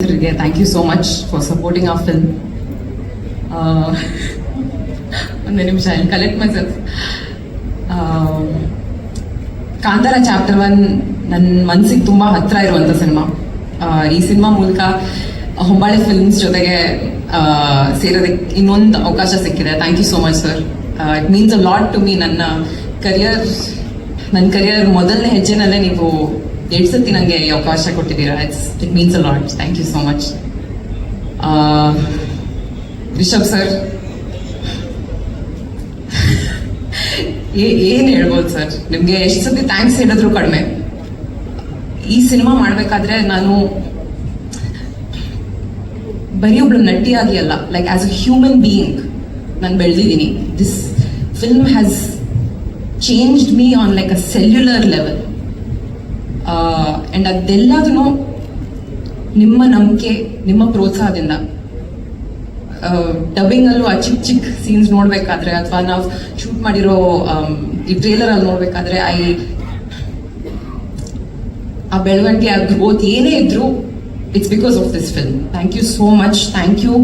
Thank you so much for supporting of film ಒಂದು ನಿಮಿಷ I collect myself Kantara chapter one ನನ್ನ ಮನಸ್ಸಿಗೆ ತುಂಬ ಹತ್ರ ಇರುವಂಥ ಸಿನಿಮಾ ಈ ಸಿನಿಮಾ ಮೂಲಕ ಹೊಂಬಾಳೆ ಫಿಲ್ಮ್ಸ್ ಜೊತೆಗೆ ಸೇರೋದಕ್ಕೆ ಇನ್ನೊಂದು ಅವಕಾಶ ಸಿಕ್ಕಿದೆ. Thank you so much sir it means a lot to me ನನ್ನ ಕರಿಯರ್ ನನ್ನ ಕರಿಯರ್ ಮೊದಲನೇ ಹೆಜ್ಜೆನಲ್ಲೇ ನೀವು ಎರಡು ಸತಿ ನನಗೆ ಈ ಅವಕಾಶ ಕೊಟ್ಟಿದ್ದೀರಾ? It's it means a lot thank you so much Rishab sir ಏನು ಹೇಳ್ಬೋದು ಸರ್ ನಿಮಗೆ ಎಷ್ಟು ಸತಿ ಥ್ಯಾಂಕ್ಸ್ ಹೇಳಿದ್ರು ಕಡಿಮೆ. ಈ ಸಿನಿಮಾ ಮಾಡಬೇಕಾದ್ರೆ ನಾನು ಬರೀ ಒಬ್ಳು ನಟಿಯಾಗಿ ಅಲ್ಲ like as a human being ನಾನು ಬೆಳೆದಿದ್ದೀನಿ. This film has changed me on like a cellular level and ಅದೆಲ್ಲದೂ ನಿಮ್ಮ ನಂಬಿಕೆ, ನಿಮ್ಮ ಪ್ರೋತ್ಸಾಹದಿಂದ ಡಬ್ಬಿಂಗಲ್ಲೂ ಆ ಚಿಕ್ಕ ಚಿಕ್ಕ ಸೀನ್ಸ್ ನೋಡಬೇಕಾದ್ರೆ ಅಥವಾ ನಾವು ಶೂಟ್ ಮಾಡಿರೋ ಈ ಟ್ರೇಲರ್ ಅಲ್ಲಿ ನೋಡಬೇಕಾದ್ರೆ ಐ, ಆ ಬೆಳವಣಿಗೆ, ಆ ಗ್ರೋತ್ ಏನೇ ಇದ್ರು it's because of this film thank you so much thank you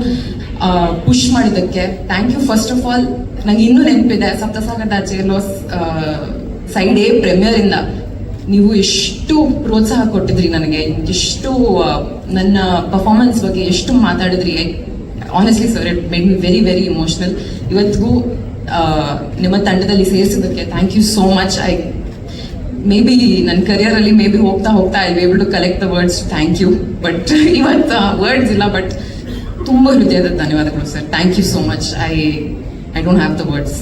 push ಮಾಡಿದ್ದಕ್ಕೆ. Thank you first of all ನಂಗೆ ಇನ್ನೂ ನೆನಪಿದೆ ಸಪ್ತಸಾಗರದ ಆಚೆಯಲ್ಲೋ ಸೈಡ್ ಎ ಪ್ರೀಮಿಯರ್ ಇಂದ. ನೀವು ಎಷ್ಟು ಪ್ರೋತ್ಸಾಹ ಕೊಟ್ಟಿದ್ರಿ ನನಗೆ? ಎಷ್ಟು ನನ್ನ ಪರ್ಫಾರ್ಮೆನ್ಸ್ ಬಗ್ಗೆ ಎಷ್ಟು ಮಾತಾಡಿದ್ರಿ? Honestly sir it made me very very emotional ಇವತ್ತಿಗೂ ನಿಮ್ಮ ತಂಡದಲ್ಲಿ ಸೇರಿಸಿದ್ದಕ್ಕೆ thank you so much I may be ನನ್ನ ಕರಿಯರ್ ಅಲ್ಲಿ ಮೇ ಬಿ ಹೋಗ್ತಾ ಹೋಗ್ತಾ I able to collect the words thank you but ಇವತ್ತು ವರ್ಡ್ಸ್ ಇಲ್ಲ ಬಟ್ ತುಂಬ ಹೃದಯದ ಧನ್ಯವಾದಗಳು sir thank you so much I I don't have the words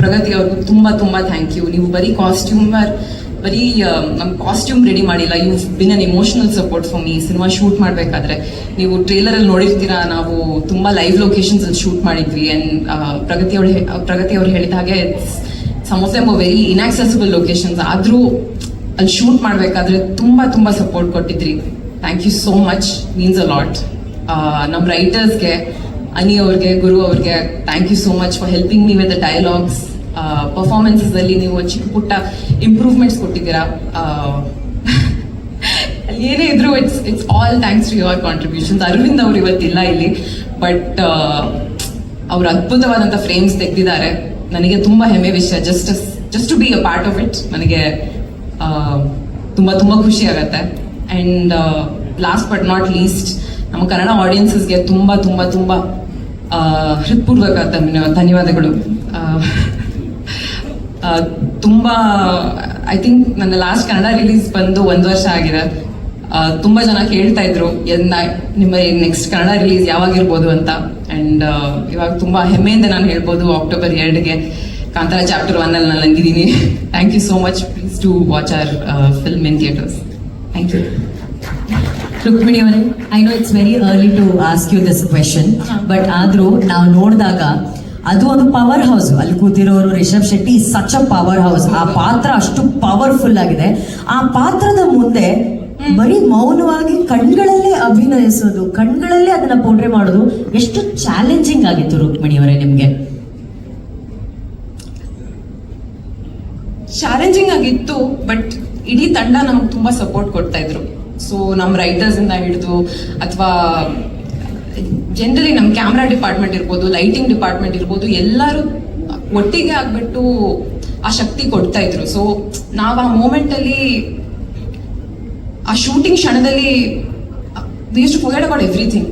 Pragati ಅವ್ರಿಗೂ ತುಂಬ ತುಂಬ ಥ್ಯಾಂಕ್ ಯು ನೀವು ಬರೀ ಕಾಸ್ಟ್ಯೂಮರ್ ಬರೀ ನಮ್ಮ ಕಾಸ್ಟ್ಯೂಮ್ ರೆಡಿ ಮಾಡಿಲ್ಲ. You been an emotional support for me cinema shoot ಮಾಡಬೇಕಾದ್ರೆ ನೀವು ಟ್ರೇಲರ್ ಅಲ್ಲಿ ನೋಡಿರ್ತೀರಾ? ನಾವು ತುಂಬ ಲೈವ್ ಲೊಕೇಶನ್ಸ್ ಅಲ್ಲಿ ಶೂಟ್ ಮಾಡಿದ್ವಿ. ಅಂಡ್ ಪ್ರಗತಿ ಅವಳು ಪ್ರಗತಿ ಅವ್ರು ಹೇಳಿದ ಹಾಗೆ some them very inaccessible locations ಆದರೂ ಅಲ್ಲಿ ಶೂಟ್ ಮಾಡಬೇಕಾದ್ರೆ ತುಂಬ ತುಂಬ support ಕೊಟ್ಟಿದ್ರಿ. Thank you so much means a lot ನಮ್ಮ ರೈಟರ್ಸ್ಗೆ ಅನಿ ಅವ್ರಿಗೆ, ಗುರು ಅವ್ರಿಗೆ thank you so much for helping me with the dialogues performances ಅಲ್ಲಿ ನೀವು ಚಿಕ್ಕ ಪುಟ್ಟ ಇಂಪ್ರೂವ್ಮೆಂಟ್ಸ್ ಕೊಟ್ಟಿದ್ದೀರಾ? ಅಲ್ಲಿ ಏನೇ ಇದ್ರು it's it's all thanks to your contribution Aravind ಅವ್ರು ಇವತ್ತಿಲ್ಲ ಇಲ್ಲಿ ಬಟ್ ಅವ್ರು ಅದ್ಭುತವಾದಂಥ ಫ್ರೇಮ್ಸ್ ತೆಗೆದಿದ್ದಾರೆ. ನನಗೆ ತುಂಬ ಹೆಮ್ಮೆ ವಿಷಯ. Just just to be a part of it ನನಗೆ ತುಂಬ ತುಂಬ ಖುಷಿ ಆಗತ್ತೆ. And last but not least ನಮ್ಮ ಕನ್ನಡ ಆಡಿಯನ್ಸಸ್ಗೆ ತುಂಬ ತುಂಬ ತುಂಬ ಹೃತ್ಪೂರ್ವಕ ಧನ್ಯವಾದಗಳು. ತುಂಬಾ ಐ ಥಿಂಕ್ ನನ್ನ ಲಾಸ್ಟ್ ಕನ್ನಡ ರಿಲೀಸ್ ಬಂದು ಒಂದು ವರ್ಷ ಆಗಿದೆ. ತುಂಬ ಜನ ಕೇಳ್ತಾ ಇದ್ರು ನಿಮ್ಮ ನೆಕ್ಸ್ಟ್ ಕನ್ನಡ ರಿಲೀಸ್ ಯಾವಾಗಿರ್ಬೋದು ಅಂತ. ಅಂಡ್ ಇವಾಗ ತುಂಬಾ ಹೆಮ್ಮೆಯಿಂದ ನಾನು ಹೇಳ್ಬೋದು ಅಕ್ಟೋಬರ್ ಎರಡ್ಗೆ ಕಾಂತಾರ ಚಾಪ್ಟರ್ ಒನ್ ಅಲ್ಲಿ ನಾನು ನಂಗಿದ್ದೀನಿ thank you so much please to watch our film in theatres thank you Rukmini ಅವರೇ I know it's very early to ask you this question but ಆದರೂ ನಾವು ನೋಡಿದಾಗ ಅದು ಒಂದು ಪವರ್ ಹೌಸ್ ಅಲ್ಲಿ ಕೂತಿರೋರು Rishab Shetty such a power house ಆ ಪಾತ್ರ ಅಷ್ಟು ಪವರ್ಫುಲ್ ಆಗಿದೆ. ಆ ಪಾತ್ರದ ಮುಂದೆ ಬರೀ ಮೌನವಾಗಿ ಕಣ್ಗಳಲ್ಲೇ ಅಭಿನಯಿಸೋದು, ಕಣ್ಗಳಲ್ಲೇ ಅದನ್ನ ಪೋಟ್ರೆ ಮಾಡೋದು ಎಷ್ಟು ಚಾಲೆಂಜಿಂಗ್ ಆಗಿತ್ತು ರುಕ್ಮಿಣಿ ಅವರೇ ನಿಮ್ಗೆ. ಚಾಲೆಂಜಿಂಗ್ ಆಗಿತ್ತು ಬಟ್ ಇಡೀ ತಂಡ ನಮ್ಗೆ ತುಂಬಾ ಸಪೋರ್ಟ್ ಕೊಡ್ತಾ ಇದ್ರು. ಸೊ ನಮ್ಮ ರೈಟರ್ಸ್ ಇಂದ ಹಿಡಿದು, ಅಥವಾ ಜನರಲಿ ನಮ್ಮ ಕ್ಯಾಮ್ರಾ ಡಿಪಾರ್ಟ್ಮೆಂಟ್ ಇರ್ಬೋದು ಲೈಟಿಂಗ್ ಡಿಪಾರ್ಟ್ಮೆಂಟ್ ಇರ್ಬೋದು, ಎಲ್ಲರೂ ಒಟ್ಟಿಗೆ ಆಗ್ಬಿಟ್ಟು ಆ ಶಕ್ತಿ ಕೊಡ್ತಾ ಇದ್ರು. ಸೊ ನಾವು ಆ ಮೂಮೆಂಟ್ ಅಲ್ಲಿ ಆ ಶೂಟಿಂಗ್ ಕ್ಷಣದಲ್ಲಿ ಅಬೌಟ್ ಎವ್ರಿಥಿಂಗ್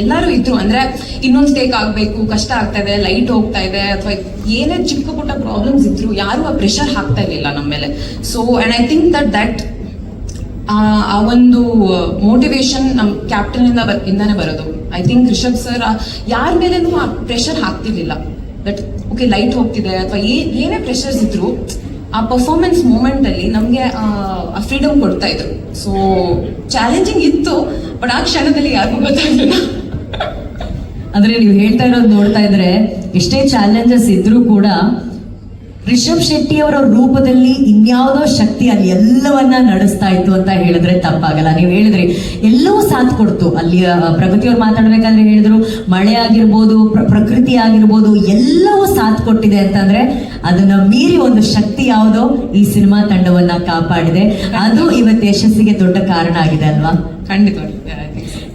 ಎಲ್ಲರೂ ಇದ್ರು. ಅಂದ್ರೆ ಇನ್ನೊಂದು ಟೇಕ್ ಆಗಬೇಕು, ಕಷ್ಟ ಆಗ್ತಾ ಇದೆ ಲೈಟ್ ಹೋಗ್ತಾ ಇದೆ, ಅಥವಾ ಏನೇ ಚಿಕ್ಕ ಪುಟ್ಟ ಪ್ರಾಬ್ಲಮ್ಸ್ ಇದ್ರು, ಯಾರು ಆ ಪ್ರೆಷರ್ ಹಾಕ್ತಾ ಇರಲಿಲ್ಲ ನಮ್ಮ ಮೇಲೆ. So and I think that that ಆ ಒಂದು ಮೋಟಿವೇಶನ್ ನಮ್ಮ ಕ್ಯಾಪ್ಟನ್ ಇಂದ ಇಂದಾನೆ ಬರೋದು. ಐ ಥಿಂಕ್ ರಿಷಬ್ ಸರ್ ಯಾರ ಮೇಲೂ ಆ ಪ್ರೆಷರ್ ಹಾಕ್ತಿರ್ಲಿಲ್ಲ. ದಟ್ ಓಕೆ ಲೈಟ್ ಹೋಗ್ತಿದೆ, ಅಥವಾ ಏನೇ ಪ್ರೆಷರ್ಸ್ ಇದ್ರು, ಆ ಪರ್ಫಾರ್ಮೆನ್ಸ್ ಮೂಮೆಂಟ್ ಅಲ್ಲಿ ನಮಗೆ, ಆ ಫ್ರೀಡಮ್ ಕೊಡ್ತಾ ಇದ್ರು. ಸೊ ಚಾಲೆಂಜಿಂಗ್ ಇತ್ತು ಬಟ್ ಆ ಕ್ಷಣದಲ್ಲಿ ಯಾರಿಗೂ ಗೊತ್ತಾಗ್ಲಿಲ್ಲ. ಅಂದ್ರೆ ನೀವು ಹೇಳ್ತಾ ಇರೋದು ನೋಡ್ತಾ ಇದ್ರೆ, ಎಷ್ಟೇ ಚಾಲೆಂಜಸ್ ಇದ್ರೂ ಕೂಡ ರಿಷಬ್ ಶೆಟ್ಟಿ ಅವರ ರೂಪದಲ್ಲಿ ಇನ್ಯಾವುದೋ ಶಕ್ತಿ ಅಲ್ಲಿ ಎಲ್ಲವನ್ನ ನಡೆಸ್ತಾ ಇತ್ತು ಅಂತ ಹೇಳಿದ್ರೆ ತಪ್ಪಾಗಲ್ಲ. ನೀವು ಹೇಳಿದ್ರಿ ಎಲ್ಲವೂ ಸಾಥ್ ಕೊಡ್ತು. ಅಲ್ಲಿ ಪ್ರಗತಿ ಪ್ರಗತಿಯವ್ರು ಮಾತಾಡ್ಬೇಕಾದ್ರೆ ಹೇಳಿದ್ರು ಮಳೆ ಆಗಿರ್ಬೋದು ಪ್ರ- ಪ್ರಕೃತಿ ಆಗಿರ್ಬೋದು ಎಲ್ಲವೂ ಸಾಥ್ ಕೊಟ್ಟಿದೆ ಅಂತಂದ್ರೆ ಅದನ್ನ ಮೀರಿ ಒಂದು ಶಕ್ತಿ ಯಾವುದೋ ಈ ಸಿನಿಮಾ ತಂಡವನ್ನ ಕಾಪಾಡಿದೆ. ಅದು ಇವತ್ತು ಯಶಸ್ಸಿಗೆ ದೊಡ್ಡ ಕಾರಣ ಆಗಿದೆ ಅಲ್ವಾ? ಖಂಡಿತವಾಗಿ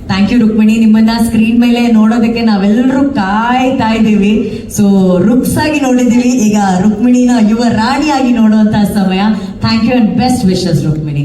ಥ್ಯಾಂಕ್ ಯು ರುಕ್ಮಿಣಿ ನಿಮ್ಮನ್ನ ಸ್ಕ್ರೀನ್ ಮೇಲೆ ನೋಡೋದಕ್ಕೆ ನಾವೆಲ್ಲರೂ ಕಾಯ್ತಾ ಇದ್ದೀವಿ. ಸೊ ರುಕ್ಸ್ ಆಗಿ ನೋಡಿದ್ದೀವಿ. ಈಗ ರುಕ್ಮಿಣಿನ ಯುವ ರಾಣಿಯಾಗಿ ನೋಡುವಂತಹ ಸಮಯ. Thank you and best wishes Rukmini